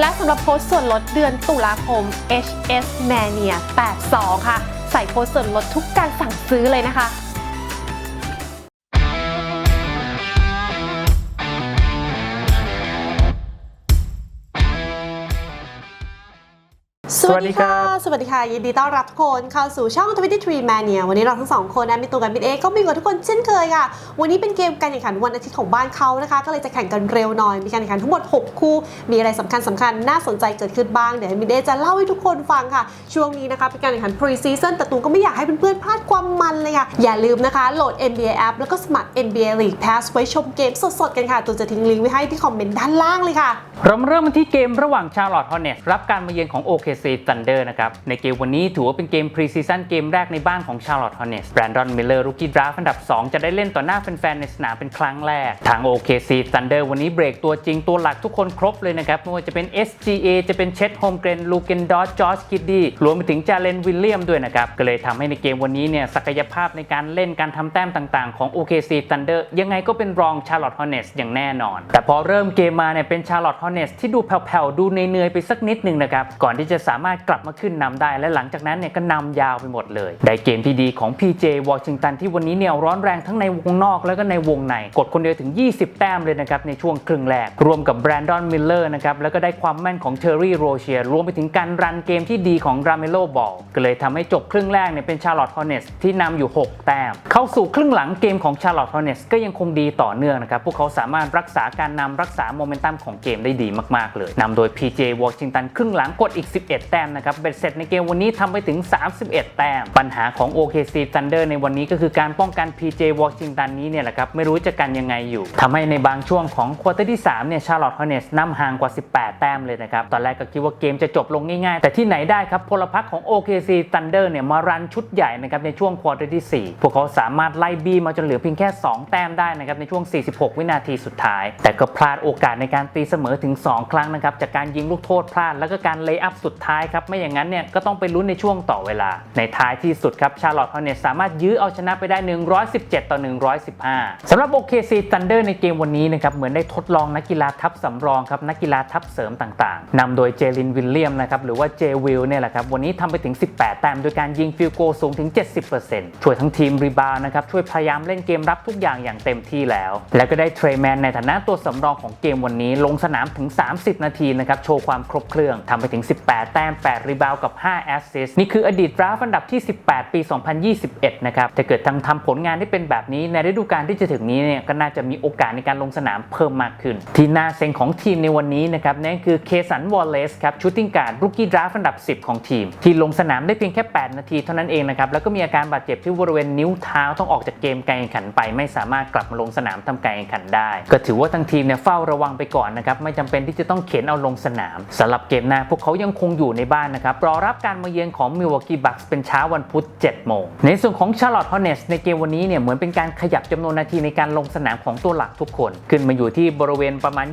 และสำหรับโค้ดส่วนลดเดือนตุลาคม HS Mania 82 ค่ะ ใส่โค้ดส่วนลดทุกการสั่งซื้อเลยนะคะ สวัสดีครับสวัสดีค่ะ ยินดีต้อนรับทุกคนเข้าสู่ช่อง 23 Mania วันนี้เราทั้งสองคนนะมีตัวกันบิดเอก็มีกับทุกคนเช่นเคยค่ะ วันนี้เป็นเกมการแข่งขันวันอาทิตย์ของบ้านเขานะคะ ก็เลยจะแข่งกันเร็วหน่อย มีการแข่งขันทั้งหมด 6 คู่ มีอะไรสำคัญสำคัญน่าสนใจเกิดขึ้นบ้าง เดี๋ยวบิดเอจะเล่าให้ทุกคนฟังค่ะ ช่วงนี้นะคะเป็นการแข่งขัน pre season แต่ตูนก็ไม่อยากให้เพื่อนๆพลาดความมันเลยค่ะ อย่าลืมนะคะโหลด NBA app แล้วก็สมัคร NBA League Pass ไว้ชมเกมสดๆกันค่ะตูนจะทิ้งลิงก์ไว้ให้ที่คอมเมนต์ด้านล่างเลยค่ะ เรามาเริ่มกันที่เกมระหว่างชาร์ลอตฮอ r เน t รับการมาเยือนของ OKC Thunder นะครับ ในเกมวันนี้ถือว่าเป็นเกมพรีซีซั่นเกมแรกในบ้านของชาร์ลอตฮอ r เน t แบรนดอนมิลเลอร์รุกี้ดราฟอันดับ 2 จะได้เล่นต่อหน้าแฟนๆในสนามเป็นครั้งแรก ทาง OKC Thunder วันนี้เบรกตัวจริงตัวหลักทุกคนครบเลยนะครับไม่ว่าจะเป็น SGA จะเป็นเช t โฮมเกรนลูเกนดอสจอร์จคิดดี้รวมไปถึงจาเลนวิลเลียมด้วยนะครับก็เลยทำให้ในเกมวันนี้เนี่ยศักยภาพในการเล่นการทำแต้มต่างๆ ของ OKC Thunder ยังไงก็เป็นรองชาร์ลอตฮอ r เน t อย่างแน่นอน แต่พอเริ่มเกมมาเนี่ยเป็นชาร์ลอตฮอ r เน t ที่ดูแผ่วๆดูเนื่อยๆไปสักนิดหนึ่งนะครับก่อนที่จะสาามารถกลับมาขึ้นนำได้ และหลังจากนั้นเนี่ยก็นำยาวไปหมดเลย ได้เกมที่ดีของ PJ วอชิงตันที่วันนี้เนี่ยร้อนแรงทั้งในวงนอกแล้วก็ในวงในกดคนเดียวถึง 20 แต้มเลยนะครับในช่วงครึ่งแรก รวมกับแบรนดอนมิลเลอร์นะครับแล้วก็ได้ความแม่นของเทอร์รี่โรเชียรวมไปถึงการรันเกมที่ดีของราเมโลบอลก็เลยทำให้จบครึ่งแรกเนี่ยเป็นชาร์ลอตฮอ r เน t ที่นำอยู่ 6 แต้ม เข้าสู่ครึ่งหลังเกมของชาร์ลอตฮอ r เน t ก็ยังคงดีต่อเนื่องนะครับพวกเขาสามารถรักษาการนำรักษาโมเมนตัมของเกมได้ดีมากๆเลยนำโดย PJ วอชิงตันครึ่งหลังกดอีก 11แต้มนะครับเบ็ดเสร็จในเกมวันนี้ทำไปถึง 31 แต้ม ปัญหาของ OKC Thunder ในวันนี้ก็คือการป้องกัน PJ วอชิงตันนี้เนี่ยแหละครับไม่รู้จะกันยังไงอยู่ทำให้ในบางช่วงของควอเตอร์ที่3เนี่ยชาร์ลอตฮอ r เน t นำห่างกว่า 18 แต้มเลยนะครับ ตอนแรกก็คิดว่าเกมจะจบลงง่ายๆ แต่ที่ไหนได้ครับพลพรรคของ OKC Thunder เนี่ยมารันชุดใหญ่นะครับในช่วงควอเตอร์ที่ 4 พวกเขาสามารถไล่บี้มาจนเหลือเพียงแค่ 2 แต้มได้นะครับในช่วง 46 วินาทีสุดท้าย แต่ก็พลาดโอกาสในการตีเสมอถึง 2 ครั้งนะครับจากการยิงลูกโทษพลาดแล้วก็การเลย์อัพสุดท้ายครับไม่อย่างนั้นเนี่ยก็ต้องไปลุ้นในช่วงต่อเวลา ในท้ายที่สุดครับชาร์ลอตฮอ r เน t สามารถยื้อเอาชนะไปได้ 117 ต่อ 115สำหรับ OKC Thunder ในเกมวันนี้นะครับเหมือนได้ทดลองนักกีฬาทัพสำรองครับนักกีฬาทัพเสริมต่างๆนำโดยเจลินวิลเลียมนะครับหรือว่าเจวิลเนี่ยแหละครับวันนี้ทำไปถึง 18 แต้มโดยการยิงฟิลโกสูงถึง 70%ช่วยทั้งทีมรีบาวนะครับช่วยพยายามเล่นเกมรับทุกอย่างอย่างเต็มที่แล้ว แล้วก็ได้เทรแมนในฐานะตัวสำรองของเกมวันนี้ ลงสนามถึง 30 นาทีนะครับโชว์ความครบเครื่องทำไปถึง 18แต้ม 8 รีบาวกับ 5 แอสซิสต์นี่คืออดีตดราฟอันดับที่ 18 ปี 2021 นะครับถ้าเกิดทำทำผลงานได้เป็นแบบนี้ในฤดูกาลที่จะถึงนี้เนี่ยก็น่าจะมีโอกาสในการลงสนามเพิ่มมากขึ้น ที่น่าเซ็งของทีมในวันนี้นะครับนั่นคือเคสันวอลเลสครับชูตติ้งการ์ดรุกี้ดราฟอันดับ 10 ของทีม ที่ลงสนามได้เพียงแค่ 8 นาทีเท่านั้นเองนะครับแล้วก็มีอาการบาดเจ็บที่บริเวณนิ้วเท้าต้องออกจากเกมการแข่งขันไป ไม่สามารถกลับมาลงสนามทำการแข่งขันได้ ก็ถือว่าทั้งทีมเนี่ยเฝ้าระวังไปก่อนนะครับไม่จำเป็นที่จะต้องเข็นเอาลงสนามสำหรับเกมหน้าพวกเขายังคงอยู่ในบ้านนะครับ รอรับการมาเยือนของมิลวอกกี้บัคส์เป็นเช้าวันพุธ 7 โมง ในส่วนของชาร์ลอตต์ฮอเน t ในเกมวันนี้เนี่ยเหมือนเป็นการขยับจำนวนนาทีในการลงสนามของตัวหลักทุกคน ขึ้นมาอยู่ที่บริเวณประมาณ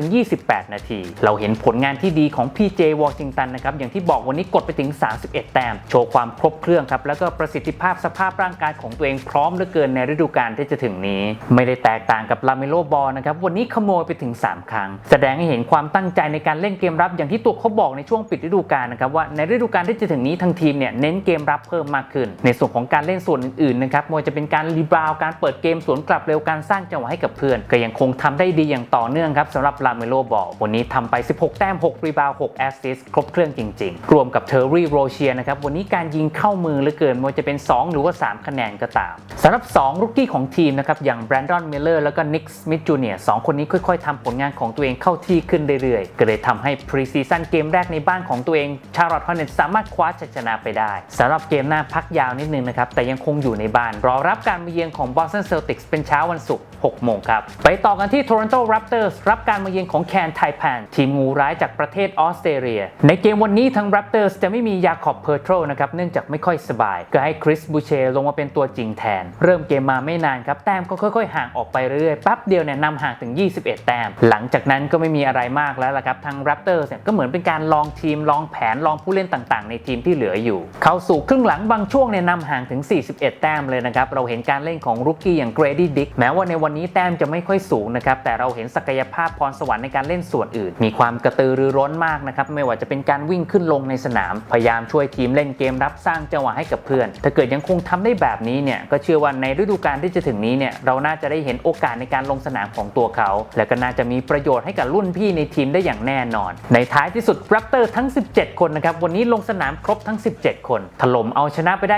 23-28 นาที เราเห็นผลงานที่ดีของ PJ วอชิงตันนะครับอย่างที่บอกวันนี้กดไปถึง 31 แต้ม โชว์ความครบเครื่องครับแล้วก็ประสิทธิภาพสภาพร่างกายของตัวเองพร้อมเหลือเกินในฤดูกาลที่จะถึงนี้ ไม่ได้แตกต่างกับลาเมโลบอลนะครับวันนี้ขโมยไปถึง 3 ครั้ง แสดงให้เห็นความตั้งใจในการเล่นเกมรับอย่างที่ตัวเขาบอกในช่วงปิดฤดูกาลนะครับว่าในฤดูกาลที่จะถึงนี้ทางทีมเนี่ยเน้นเกมรับเพิ่มมากขึ้น ในส่วนของการเล่นส่วนอื่นๆนะครับมว่าจะเป็นการรีบาวด์การเปิดเกมสวนกลับเร็วการสร้างจังหวะให้กับเพื่อน ก็ยังคงทำได้ดีอย่างต่อเนื่องครับสำหรับลาเมโลบอลวันนี้ทำไป 16 แต้ม 6 รีบาวด์6แอสซิสต์ครบเครื่องจริง ๆ รวมกับเทอร์รี่โรเชียนะครับวันนี้การยิงเข้ามือเหลือเกินมว่าจะเป็น 2 หรือว่า 3 คะแนนก็ตามสำหรับ 2 รุกกี้ของทีมนะครับอย่างแบรนดอนมิลเลอร์แล้วก็นิกสมิธจูเนียร์สองคนนี้ค่อยๆทำผลงานของตัวเองเข้าที่ขึ้นเรื่อยๆก็เลยทำให้พรีซีซั่นเกมแรกในบ้านของตัวเองชาร์ลอตฮอ r เน t สามารถคว้าชัยชนะไปได้สำหรับเกมหน้าพักยาวนิดนึงนะครับ แต่ยังคงอยู่ในบ้าน รอรับการมาเยือนของ Boston Celtics เป็นเช้าวันศุกร์6โมงครับ ไปต่อกันที่ Toronto Raptors รับการมาเยือนของแคนไทแพนทีมงูร้ายจากประเทศออสเตรเลีย ในเกมวันนี้ทาง Raptors จะไม่มียาขอบเพอร์โทรนะครับเนื่องจากไม่ค่อยสบาย ก็ให้คริสบูเชลงมาเป็นตัวจริงแทน เริ่มเกมมาไม่นานครับแต้มก็ค่อยๆ ห่างออกไปเรื่อยๆแป๊บเดียวเนี่ยนำห่างถึง 21 แต้ม หลังจากนั้นก็ไม่มีอะไรมากแล้วล่ะครับทาง Raptors เนี่ยก็เหมือนเป็นการลองทีมลองแผนลองผู้เล่นต่างๆ ในทีมที่เหลืออยู่ เข้าสู่ครึ่งหลังบางช่วงเนี่ยนำห่างถึง 41 แต้มเลยนะครับเราเห็นการเล่นของรุกกี้อย่างเกรดี้ดิกแม้ว่าในวันนี้แต้มจะไม่ค่อยสูงนะครับแต่เราเห็นศักยภาพพรสวรรค์ในการเล่นส่วนอื่น มีความกระตือรือร้นมากนะครับไม่ว่าจะเป็นการวิ่งขึ้นลงในสนาม พยายามช่วยทีมเล่นเกมรับสร้างจังหวะให้กับเพื่อน ถ้าเกิดยังคงทำได้แบบนี้เนี่ยก็เชื่อว่าในฤดูกาลที่จะถึงนี้เนี่ยเราน่าจะได้เห็นโอกาสในการลงสนามของตัวเขา และก็น่าจะมีประโยชน์ให้กับรุ่นพี่ในทีมได้อย่างแน่นอน ในท้ายที่สุดแรปเตอร์ทั้งง 17 คนนะครับ วันนี้ลงสนามครบทั้ง 17 คน ถล่มเอาชนะไปได้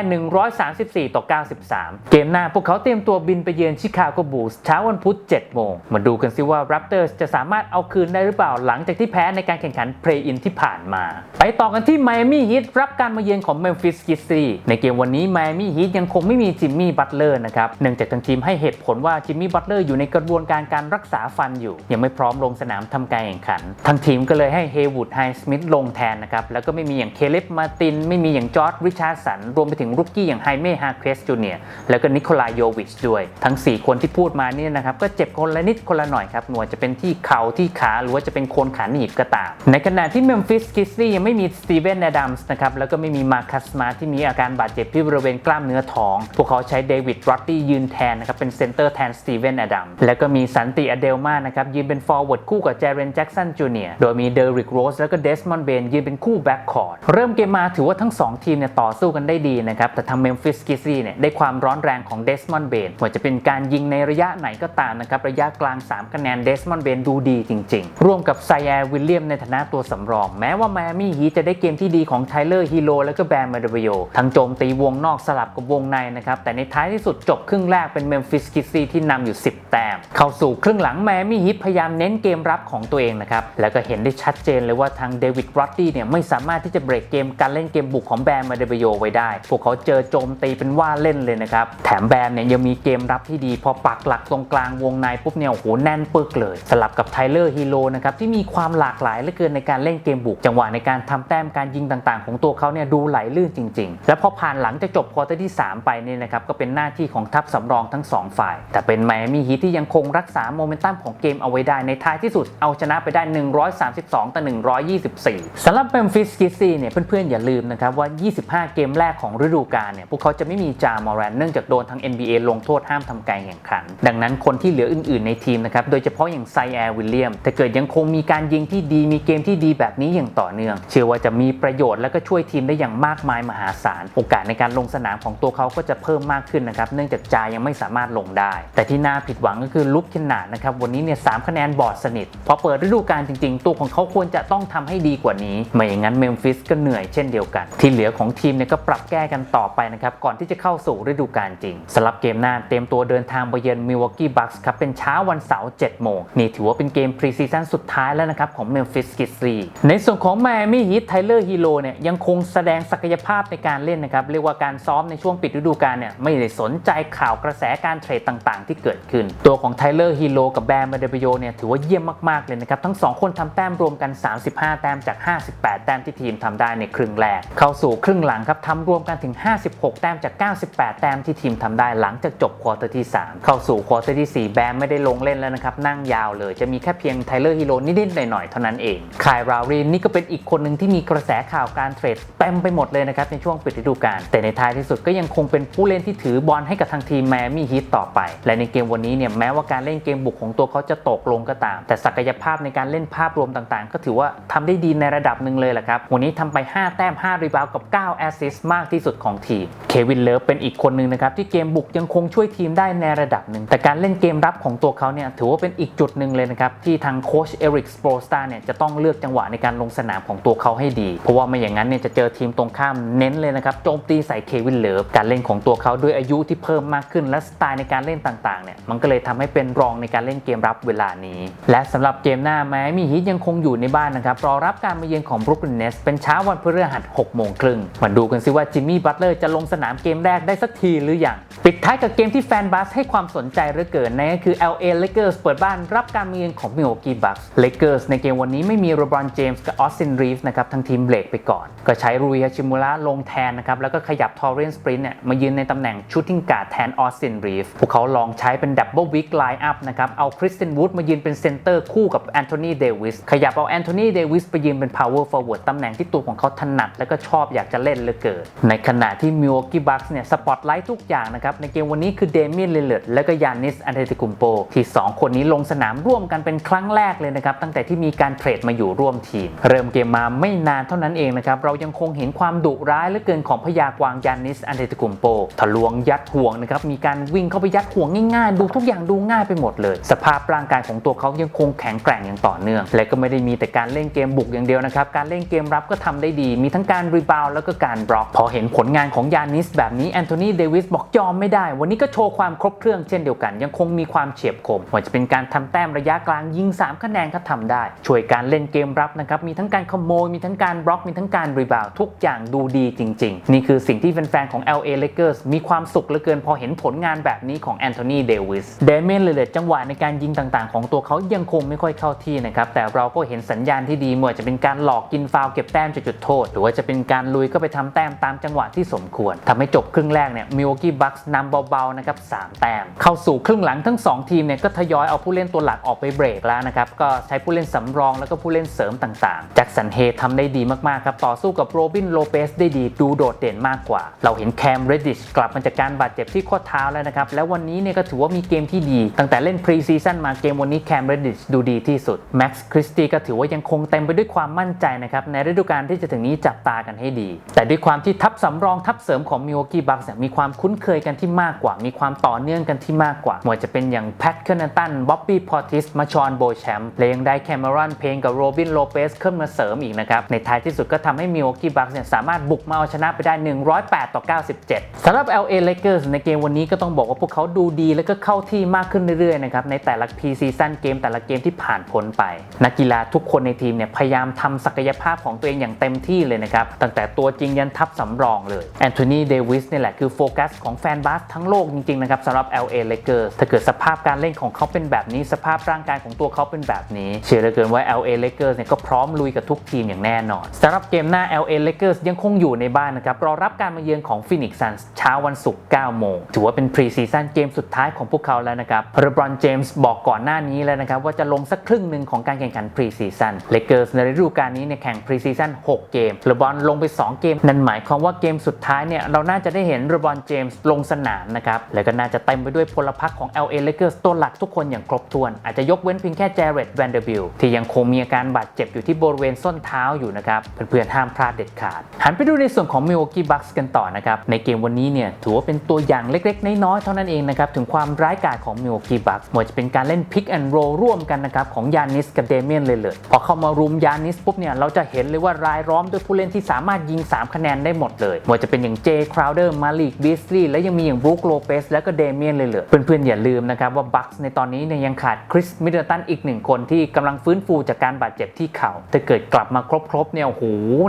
134 ต่อ 93 เกมหน้าพวกเขาเตรียมตัวบินไปเยือนชิคาโกบูลส์เช้าวันพุธ 7 โมง มาดูกันซิว่า Raptors จะสามารถเอาคืนได้หรือเปล่าหลังจากที่แพ้ในการแข่งขัน Play-in ที่ผ่านมา ไปต่อกันที่ Miami Heat รับการมาเยือนของ Memphis Grizzlies ในเกมวันนี้ Miami Heat ยังคงไม่มีจิมมี่บัตเลอร์นะครับเนื่องจากทางทีมให้เหตุผลว่าจิมมี่บัตเลอร์อยู่ในกระบวนการการรักษาฟันอยู่ ยังไม่พร้อมลงสนามทำการแข่งขันทางทีมก็เลยให้เฮวูดไฮสมิธลงแทนนะครับ แล้วก็ไม่มีอย่างเคเลบมาติน ไม่มีอย่างจอร์ดริชาร์สัน รวมไปถึงรุกกี้อย่างไฮเม่ฮาเครสจูเนียแล้วก็นิโคลายโยวิชด้วย ทั้ง 4 คนที่พูดมานี่นะครับ ก็เจ็บคนละนิดคนละหน่อยครับไม่ว่าจะเป็นที่เข่าที่ขา หรือว่าจะเป็นโคนขาหนีบก็ตาม ในขณะที่เมมฟิสกิสซี่ยังไม่มีสตีเวนแอดัมส์นะครับ แล้วก็ไม่มีมาคัสมาที่มีอาการบาดเจ็บที่บริเวณกล้ามเนื้อท้อง พวกเขาใช้เดวิดรอตตี้ยืนแทนนะครับ เป็นเซนเตอร์แทนสตีเวนแอดัมแล้วก็มีสันติอเดลมานะครับยืนเป็นฟอร์เวิร์ดคู่กับเจเรนแจ็กสันจูเนียโดยมีเดริกโรสแล้วก็เดสมอนเบนยืนเป็นคู่แบ็กคอร์ดเริ่มเกมมาถือว่าทั้ง 2 ทีมเนี่ยต่อสู้กันได้ดีนะครับ แต่ทางเมมฟิสกิซี่เนี่ยได้ความร้อนแรงของเดสมอนเบนว่าจะเป็นการยิงในระยะไหนก็ตามนะครับ ระยะกลาง 3 คะแนนเดสมอนเบนดูดีจริง ๆ ร่วมกับไซแอร์วิลเลียมในฐานะตัวสำรอง แม้ว่าไมอามี่ฮีจะได้เกมที่ดีของไทเลอร์ฮีโร่แล้วก็แบมมาเดวิโอทั้งโจมตีวงนอกสลับกับวงในนะครับแต่ในท้ายที่สุดจบครึ่งแรกเป็นเมมฟิสกิซี่ที่นำอยู่ 10 แต้มเข้าสู่ครึ่งหลังไมอามี่ฮีพยายามเน้นเกมรับของตัวเองนะครับแล้วก็เห็นได้ชัดเจนเลยว่าทางเดวิดรอตตี้เนี่ยไม่สามารถที่จะเบรกเกมการเล่นเกมบุกของแบมมาเดวิโอไว้ได้ พวกเขาเจอโจมตีเป็นว่าเล่นเลยนะครับ แถมแบมเนี่ยยังมีเกมรับที่ดี พอปักหลักตรงกลางวงในปุ๊บเนี่ยโอ้โหแน่นปึกเลย สลับกับไทเลอร์ฮีโร่นะครับที่มีความหลากหลายเหลือเกินในการเล่นเกมบุก จังหวะในการทำแต้มการยิงต่างๆ ของตัวเขาเนี่ยดูไหลลื่นจริง ๆ และพอผ่านหลังจากจบควอเตอร์ที่ 3 ไปเนี่ยนะครับก็เป็นหน้าที่ของทัพสำรองทั้ง 2 ฝ่าย แต่เป็นไมอามี่ฮีทที่ยังคงรักษาโมเมนตัมของเกมเอาไว้ได้ในท้ายที่สุดเอาชนะไปได้ 132ต่อ124สำหรับเมมฟิสกิซี่เนี่ยเพื่อนๆ อย่าลืมนะครับว่า 25 เกมแรกของฤดูกาลเนี่ยพวกเขาจะไม่มีจามอแรนเนื่องจากโดนทาง NBA ลงโทษห้ามทำการแข่งขัน ดังนั้นคนที่เหลืออื่นๆ ในทีมนะครับโดยเฉพาะอย่างไซแอร์วิลเลียมถ้าเกิดยังคงมีการยิงที่ดีมีเกมที่ดีแบบนี้อย่างต่อเนื่อง เชื่อว่าจะมีประโยชน์และก็ช่วยทีมได้อย่างมากมายมหาศาล โอกาสในการลงสนามของตัวเขาก็จะเพิ่มมากขึ้นนะครับเนื่องจากจายังไม่สามารถลงได้ แต่ที่น่าผิดหวังก็คือลุกขนาดนะครับวันนี้เนี่ยสามคะแนนบอดสนิทพอเปิดฤดูกาลจริง ๆ ตัวของเขาควรจะต้องทำให้ดีกว่านี้ไม่อย่างนั้นเมมฟิสก็เหนื่อยเช่นเดียวกัน ที่เหลือของทีมเนี่ยก็ปรับแก้กันต่อไปนะครับ ก่อนที่จะเข้าสู่ฤดูกาลจริงสำหรับเกมหน้าเตรียมตัวเดินทางไปเยือนมิลวอกกี้บัคส์ครับเป็นเช้าวันเสาร์7โมงนี่ถือว่าเป็นเกมพรีซีซั่นสุดท้ายแล้วนะครับของเมมฟิสกิสซีในส่วนของไมมี่ฮีทไทเลอร์ฮีโร่เนี่ยยังคงแสดงศักยภาพในการเล่นนะครับเรียกว่าการซ้อมในช่วงปิดฤดูกาลเนี่ยไม่ได้สนใจข่าวกระแสการเทรดต่างๆ ที่เกิดขึ้น ตัวของไทเลอร์ฮีโร่กับแบมมาเดบิโอเนี่ยถือว่าเยี่ยมมากๆเลยนะครับทั้งสองคนทำแต้มรวมกัน 35 แต้มจาก58 แต้มที่ทีมทำได้ในครึ่งแรก เข้าสู่ครึ่งหลังครับทำรวมกันถึง 56 แต้มจาก 98 แต้มที่ทีมทำได้หลังจากจบควอเตอร์ที่ 3 เข้าสู่ควอเตอร์ที่ 4 แบมไม่ได้ลงเล่นแล้วนะครับ นั่งยาวเลยจะมีแค่เพียงไทเลอร์ฮีโร่นิดๆหน่อยๆเท่านั้นเองคายราวรีนนี่ก็เป็นอีกคนหนึ่งที่มีกระแสข่าวการเทรดเต็มไปหมดเลยนะครับในช่วงปิดฤดูกาลแต่ในท้ายที่สุดก็ยังคงเป็นผู้เล่นที่ถือบอลให้กับทางทีมแมมี่ฮีทต่อไป และในเกมวันนี้เนี่ยแม้ว่าการเล่นเกมบุกของตัวเขาจะตกลงก็ตาม แต่ศักยภาพในการเล่นภาพรวมต่างๆ ก็ถือว่าทำได้ดีในระดับหนึ่งเลยแหละครับวันนี้ทำไป 5 แต้ม 5 รีบาวกับ 9 แอสซิสต์มากที่สุดของทีม เควินเลิฟเป็นอีกคนหนึ่งนะครับ ที่เกมบุกยังคงช่วยทีมได้ในระดับหนึ่ง แต่การเล่นเกมรับของตัวเขาเนี่ยถือว่าเป็นอีกจุดหนึ่งเลยนะครับ ที่ทางโค้ชเอริกสโปรสตาเนี่ยจะต้องเลือกจังหวะในการลงสนามของตัวเขาให้ดี เพราะว่าไม่อย่างนั้นเนี่ยจะเจอทีมตรงข้ามเน้นเลยนะครับโจมตีใส่เควินเลิฟการเล่นของตัวเขาด้วยอายุที่เพิ่มมากขึ้นและสไตล์ในการเล่นต่างๆเนี่ยมันก็เลยทำให้เป็นรองในการเล่นเกมรับเวลานี้ และสำหรับเกมหน้าแม้มีฮีทยังคงอยู่ในบ้านนะครับรอรับการมาเยือนของบรุกลินเนสเป็นเช้าวันพฤหัส6โมงครึ่งมาดูกันซิว่าจิมมี่บัตเลอร์จะลงสนามเกมแรกได้สักทีหรือยังปิดท้ายกับเกมที่แฟนบาสให้ความสนใจเหลือเกินนั่นก็คือ LA Lakers เปิดบ้านรับการมาเยือนของ Milwaukee Bucks Lakers ในเกมวันนี้ไม่มีโรบรอนเจมส์กับออสตินรีฟนะครับทั้งทีมเบรกไปก่อน ก็ใช้รูยฮาชิมุระลงแทนนะครับแล้วก็ขยับทอร์เรนสปรินเนี่ยมายืนในตำแหน่งชูตติ้งการ์ดแทนออสตินรีฟพวกเขาลองใช้เป็นดับเบิลวิกไลน์อัพนะครับเอาคริสตินวูดมายืนเป็นเซนเตอร์คู่กับแอนโทนีเดวิสขยับเอาแอนโทนีเดวิสไปยืนเป็น power forward ตำแหน่งที่ตัวของเขาถนัด และก็ชอบอยากจะเล่นเหลือเกิน ในขณะที่มิวอกกี้บัคส์เนี่ยสปอตไลท์ทุกอย่างนะครับ ในเกมวันนี้คือเดเมียนลิลเลตและก็ยานิสอันเดติกุมโปที่ 2 คนนี้ลงสนามร่วมกันเป็นครั้งแรกเลยนะครับ ตั้งแต่ที่มีการเทรดมาอยู่ร่วมทีม เริ่มเกมมาไม่นานเท่านั้นเองนะครับ เรายังคงเห็นความดุร้ายเหลือเกินของพยากวางยานิสอันเดติกุมโปทะลวงยัดห่วงนะครับมีการวิ่งเข้าไปยัดห่วงง่ายๆ ดูทุกอย่างดูง่ายไปหมดเลย สภาพร่างกายของตัวเขายังคงแข็งแกร่งอย่างต่อเนื่อง และก็ไม่ได้มีแต่การเล่นเกมบุกอย่างเดียวนะครับการเล่นเกมรับก็ทำได้ดี มีทั้งการรีบาวแล้วก็การบล็อก พอเห็นผลงานของยานิสแบบนี้แอนโทนีเดวิสบอกยอมไม่ได้ วันนี้ก็โชว์ความครบเครื่องเช่นเดียวกัน ยังคงมีความเฉียบคมว่าจะเป็นการทำแต้มระยะกลางยิง 3 คะแนนก็ทำได้ ช่วยการเล่นเกมรับนะครับมีทั้งการขโมย มีทั้งการบล็อกมีทั้งการรีบาวทุกอย่างดูดีจริง ๆ นี่คือสิ่งที่แฟนๆของ LA Lakers มีความสุขเหลือเกินพอเห็นผลงานแบบนี้ของแอนโทนีเดวิสเดเมนเลเลจังหวะในการยิงต่างๆ ของตัวเขายังคงไม่ค่อยเข้าที่นะครับแต่เราก็เห็นสัญญาณที่ดีไม่ว่าจะเป็นการหลอกกินฟาวเก็บแต้มจากจุดโทษ หรือว่าจะเป็นการลุยก็ไปทำแต้มตามจังหวะที่สมควรทำให้จบครึ่งแรกเนี่ยมิวกี้บัคส์นำเบาๆนะครับ3แต้ม เข้าสู่ครึ่งหลังทั้ง 2 ทีมเนี่ยก็ทยอยเอาผู้เล่นตัวหลักออกไปเบรกแล้วนะครับก็ใช้ผู้เล่นสำรองแล้วก็ผู้เล่นเสริมต่างๆแจ็คสันเฮทำได้ดีมากๆครับต่อสู้กับโรบินโลเปสได้ดีดูโดดเด่นมากกว่า เราเห็นแคมเรดดิชกลับมาจากการบาดเจ็บที่ข้อเท้าแล้วนะครับแล้ววันนี้เนี่ยก็ถือว่ามีเกมที่ดี ตั้งแต่เล่นพรีซีซั่นมาเกมวันนี้แคมเรดดิชดูดีที่สุดแม็กซ์คริสตีก็ถือว่ายังคงเต็มไปด้วยความมั่นใจนะครับในฤดูกาลที่จะถึงนี้จับตากันให้ดี แต่ด้วยความที่ทัพสำรองทัพเสริมของมิวกี้บัคส์มีความคุ้นเคยกันที่มากกว่า มีความต่อเนื่องกันที่มากกว่าไม่ว่าจะเป็นอย่างแพทเคิลตันบ๊อบบี้พอติสมาชอนโบแชมป์และยังได้แคมรอนเพลงกับโรบินโลเปสขึ้นมาเสริมอีกนะครับ ในท้ายที่สุดก็ทำให้มิวกี้บัคส์สามารถบุกมาเอาชนะไปได้ 108 ต่อ 97สำหรับ LA Lakers ในเกมวันนี้ก็ต้องบอกว่าพวกเขาดูดีและก็เข้าที่มากขึ้นเรื่อยๆนะครับในแต่ละพีซีซั่นเกมแต่ละเกมที่ผ่านพ้นไป นักกีฬาทุกคนในทีมเนี่ยพยายามทำศักยภาพของตัวเองอย่างเต็มที่เลยนะครับ ตั้งแต่ตัวจริงยันทัพสำรองเลยแอนโทนีเดวิสนี่แหละคือโฟกัสของแฟนบาสทั้งโลกจริง ๆ นะครับสำหรับ LA Lakers ถ้าเกิดสภาพการเล่นของเขาเป็นแบบนี้ สภาพร่างกายของตัวเขาเป็นแบบนี้ เชื่อเหลือเกินว่า LA Lakers เนี่ยก็พร้อมลุยกับทุกทีมอย่างแน่นอนสำหรับเกมหน้า LA Lakers ยังคงอยู่ในบ้านนะครับรอรับการมาเยือนของ Phoenix Suns เช้าวันศุกร์9โมงถือว่าเป็นพรีซีซั่นเกมสุดท้ายของพวกเขาแล้วนะครับเรบรอนเจมส์บอกก่อนหน้านี้แล้วนะครับว่าจะลงสักครึ่งหนึ่งของการแข่งขันพรีซีซั่นเลเกอร์สในฤดูกาลนี้เนี่ยแข่งพรีซีซั่น6 เกมเรบรอนลงไป 2 เกม นั่นหมายความว่าเกมสุดท้ายเนี่ยเราน่าจะได้เห็นเบรอนเจมส์ลงสนามนะครับและก็น่าจะเต็มไปด้วยพลพรรคของ LA Lakers ตัวหลักทุกคนอย่างครบถ้วน อาจจะยกเว้นเพียงแค่เจเรตแวนเดอร์บิลที่ยังคงมีอาการบาดเจ็บอยู่ที่บริเวณส้นเท้าอยู่นะครับเพื่อนๆห้ามพลาดเด็ดขาดหันไปดูในส่วนของ Milwaukee Bucks กันต่อนะครับในเกมวันนี้เนี่ยถือว่าเป็นตัวอย่างเล็กๆ น้อยๆเท่านั้นเองนะครับถึงความร้ายกาจของ Milwaukee Bucks ไม่ว่าจะเป็นการเล่น Pick and Roll ร่วมกันนะครับของยานิสกับเดเมียนเลยเลยพอเข้ามารุมยานิสปุ๊บเนี่ยเราจะเห็นเลยว่ารายล้อมด้วยผู้เล่นที่สามารถยิง 3 คะแนนได้หมดเลยไม่ว่าจะเป็นอย่างเจคราวเดอร์มาลิกบิสลีย์และยังมีอย่างบรูคโลเปสแล้วก็เดเมียนเลยเลยเพื่อนๆอย่าลืมนะครับว่าบัคในตอนนี้เนี่ยยังขาดคริสมิดเดิลตันอีกหนึ่งคนที่กำลังฟื้นฟูจากการบาดเจ็บที่เข่าถ้าเกิดกลับมาครบๆเนี่ยโอ้โห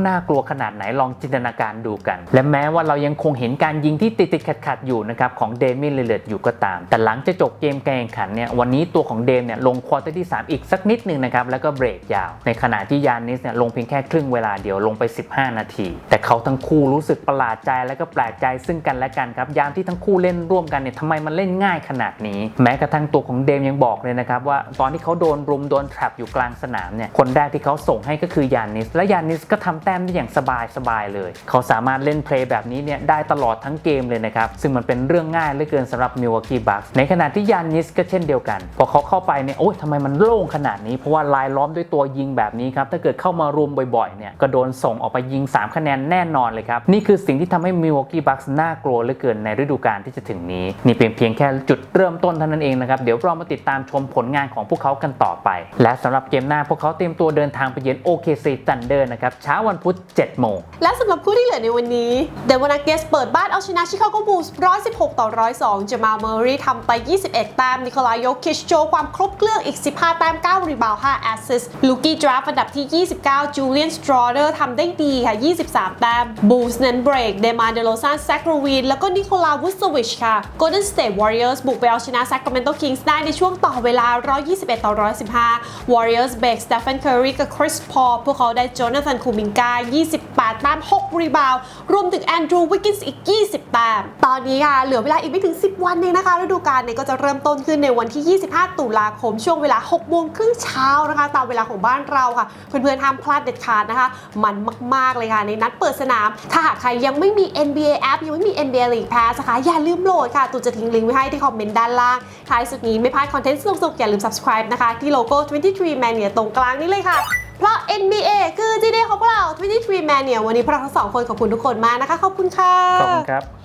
น่ากลัวขนาดไหนลองจินตนาการดูกัน และแม้ว่าเรายังคงเห็นการยิงที่ติดๆขัดๆอยู่นะครับของเดเมียนเลเลตอยู่ก็ตาม แต่หลังจะจบเกมการแข่งขันเนี่ยวันนี้ตัวของเดมเนี่ยลงควอเตอร์ที่ 3 อีกสักนิดหนึ่งนะครับแล้วก็เบรกยาว ในขณะที่ยานิสเนี่ยลงเพียงแค่ครึ่งเวลาเดียวลงไป 15 นาที แต่เขาทั้งคู่รู้สึกประหลาดใจและก็แปลกใจซึ่งกันและกันครับยามที่ทั้งคู่เล่นร่วมกันเนี่ยทำไมมันเล่นง่ายขนาดนี้ แม้กระทั่งตัวของเดมยังบอกเลยนะครับว่าตอนที่เขาโดนรุมโดนแทรปอยู่กลางสนามเนี่ยคนแรกที่เขาส่งให้ก็คือยานิส และยานิสก็ทำแต้มได้อย่างสบายสบายเลย เขาสามารถเล่นเพลย์แบบนี้เนี่ยได้ตลอดทั้งเกมเลยนะครับซึ่งมันเป็นเรื่องง่ายเหลือเกินสำหรับมิวกี้บัคในขณะที่ยานิสก็เช่นเดียวกัน พอเขาเข้าไปเนี่ยโอ้ยทำไมมันโล่งขนาดนี้เพราะว่าลายล้อมด้วยตัวยิงแบบนี้ครับถ้าเกิดเข้ามารุมบ่อยๆเนี่ยก็โดนส่งออกไปยิง 3 คะแนนแน่นอนเลยครับ นี่คือสิ่งที่ทำให้มิว w กี้บัคน่ากลัวเหลือเกินในฤดูกาลที่จะถึงนี้ นี่เป็นเพียงแค่จุดเริ่มต้นเท่านั้นเองนะครับเดี๋ยวเรามาติดตามชมผลงานของพวกเขากันต่อไป และสำหรับเกมหน้าพวกเขาเตรียมตัวเดินทางไปเยือน OKC Thunder นะครับเช้าวันพุธ7โมงและสำหรับคู่ที่เหลือในวันนี้เดวอนาเกสเปิดบ้านเอาชนะชิคาโกบูลส์116 ต่อ 102จามาลเมอรี่ทำไป 21 แต้มนิโคลายโยคิชโชความครบเครื่องอีก 15 แต้ม 9 รีบาวด์5แอสซิสต์ลูกี้ดราฟอันดับที่29จูเลียนสตรอเดอร์ทำได้ดีค่ะ 23 แต้มบูสเนนเบรกเดมานเดโลซานแซกโรวีนแล้วก็นิโคลาวุสวิชค่ะ Golden State Warriors บุกไปเอาชนะ Sacramento Kings ได้ในช่วงต่อเวลา 121 ต่อ 115 Warriors เบรก Stephen Curry กับ Chris Paul พวกเขาได้โจนาธานคูมิงกา 28 แต้ม 6 รีบาวรวมถึงแอนดรูวิกกินส์อีก 20 แต้ม ตอนนี้ค่ะเหลือเวลาอีกไม่ถึง 10 วันเองนะคะฤดูกาลเนี่ยก็จะเริ่มต้นขึ้นในวันที่ 25 ตุลาคมช่วงเวลา6โมงครึ่งเช้านะคะ ตามเวลาของบ้านเราค่ะ เพื่อนห้ามพลาดเด็ดขาดนะคะ มันมาก ๆ เลยค่ะ ในนัดเปิดสนาม ถ้าหากใครยังไม่มี NBA app ยังไม่มี NBA League Pass นะคะอย่าลืมโหลดค่ะ ตูจะทิ้งลิงก์ไว้ให้ที่คอมเมนต์ด้านล่าง ท้ายสุดนี้ไม่พลาดคอนเทนต์สนุกๆอย่าลืม subscribe นะคะ ที่โลโก้ 23 Mania ตรงกลางนี้เลยค่ะ เพราะ NBA คือ GD ของพวกเรา23 Mania วันนี้พวกเราทั้งสองคนขอบคุณทุกคนมากนะคะขอบคุณค่ะขอบคุณครับ